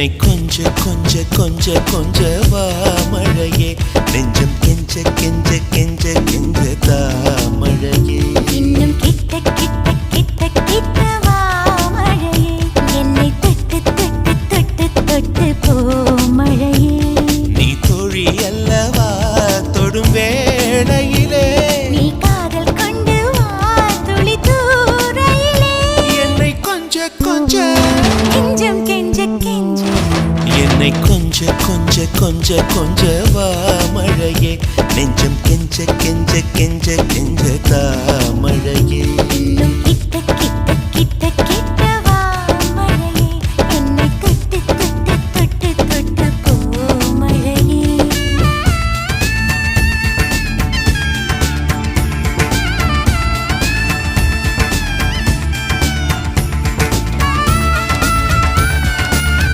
என்னை கொஞ்ச கொஞ்ச கொஞ்ச கொஞ்ச வா மழையே. நெஞ்சம் கெஞ்ச கெஞ்ச கெஞ்ச கெஞ்ச தா மழையே. இன்னும் கிட்ட கிட்ட கிட்ட கிட்ட வா மழையே. என்னை தொட்டு தொட்டு தொட்டு தொட்டு போ மழையே. நீ தோழி அல்லவா தொடும் வேளையிலே என்னை கொஞ்ச கொஞ்ச கொஞ்ச கொஞ்ச வாமழையே நெஞ்சம் கெஞ்ச கெஞ்ச கெஞ்ச கெஞ்ச தாமழையே